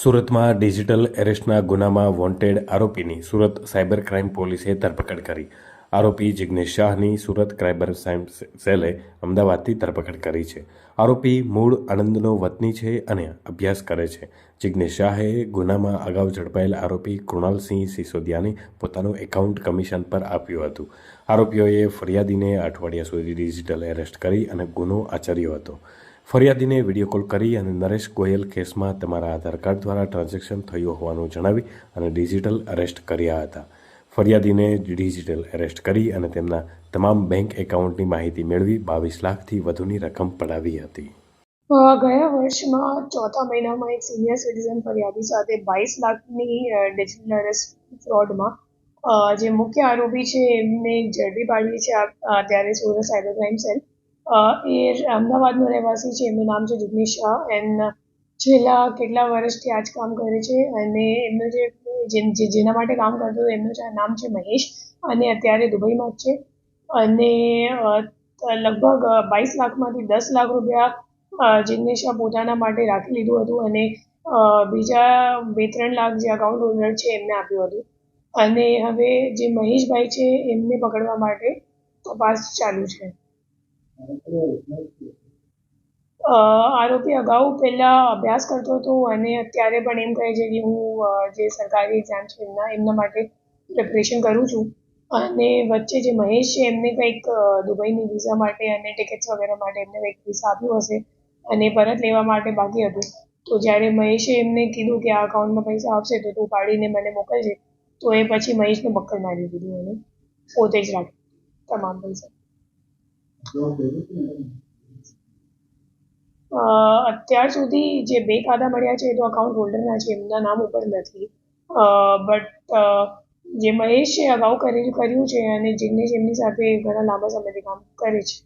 સુરતમાં ડિજિટલ એરેસ્ટના ગુનામાં વોન્ટેડ આરોપીની સુરત સાયબર ક્રાઇમ પોલીસે ધરપકડ કરી. આરોપી જિગ્નેશ શાહની સુરત ક્રાઇબર સેલે અમદાવાદથી ધરપકડ કરી છે. આરોપી મૂળ આણંદનો વતની છે અને અભ્યાસ કરે છે. જિગ્નેશ શાહે ગુનામાં અગાઉ ઝડપાયેલ આરોપી કૃણાલસિંહ સિસોદિયાને પોતાનું એકાઉન્ટ કમિશન પર આપ્યું હતું. આરોપીઓએ ફરિયાદીને અઠવાડિયા સુધી ડિજિટલ એરેસ્ટ કરી અને ગુનો આચર્યો હતો. ફરિયાદીને વીડિયો કોલ કરી અને નરેશ ગોયલ કેસમાં તમારા આધાર કાર્ડ દ્વારા ટ્રાન્ઝેક્શન થયું હોવાનું જણાવી અને ડિજિટલ અરેસ્ટ કર્યા હતા. ફરિયાદીને ડિજિટલ એરેસ્ટ કરી અને તેમના તમામ બેંક એકાઉન્ટની માહિતી મેળવી બાવીસ લાખથી વધુની રકમ પડાવી હતી. ગયા વર્ષમાં ચોથા મહિનામાં એક સિનિયર સિટીઝન ફરિયાદી સાથે બાવીસ લાખની ડિજિટલ અરેસ્ટ ફ્રોડમાં જે મુખ્ય આરોપી છે એમને ઝડપી પાડવી છે. અત્યારે સુરત સાયબર ક્રાઇમ સેલ એ અમદાવાદનો રહેવાસી છે. એમનું નામ છે જિગ્નેશ શાહ એન્ડ છેલ્લા કેટલા વર્ષથી આ જ કામ કરે છે અને એમનું જે જેના માટે કામ કરતો હતો, એમનું નામ છે મહેશ અને અત્યારે દુબઈમાં જ છે. અને લગભગ બાવીસ લાખમાંથી દસ લાખ રૂપિયા જિગ્નેશા પોતાના માટે રાખી લીધું હતું અને બીજા બે ત્રણ લાખ જે અકાઉન્ટ હોલ્ડર છે એમને આપ્યું હતું. અને હવે જે મહેશભાઈ છે એમને પકડવા માટે તપાસ ચાલુ છે. આરોપી અગાઉ પહેલા અભ્યાસ કરતો હતો અને અત્યારે પણ એમ કહે છે કે હું જે સરકારી એક્ઝામ છે એમના એમના માટે પ્રિપરેશન કરું છું. અને વચ્ચે જે મહેશ છે, એમને કંઈક દુબઈની વિઝા માટે અને ટિકિટ્સ વગેરે માટે એમને કંઈક વિઝા આપ્યું હશે અને પરત લેવા માટે બાકી હતું. તો જ્યારે મહેશે એમને કીધું કે આ અકાઉન્ટમાં પૈસા આવશે તો તું પાડીને મને મોકલજે, તો એ પછી મહેશને બક્કર મારી દીધું અને પોતે જ રાખ્યું તમામ પૈસા. અત્યાર સુધી જે બે ખાતા મળ્યા છે એ તો અકાઉન્ટ હોલ્ડરના છે, એમના નામ ઉપર નથી. બટ જે મહેશ અગાઉ કરેલ કર્યું છે અને જિગ્નેશ એમની સાથે ઘણા લાંબા સમયથી કામ કરે છે.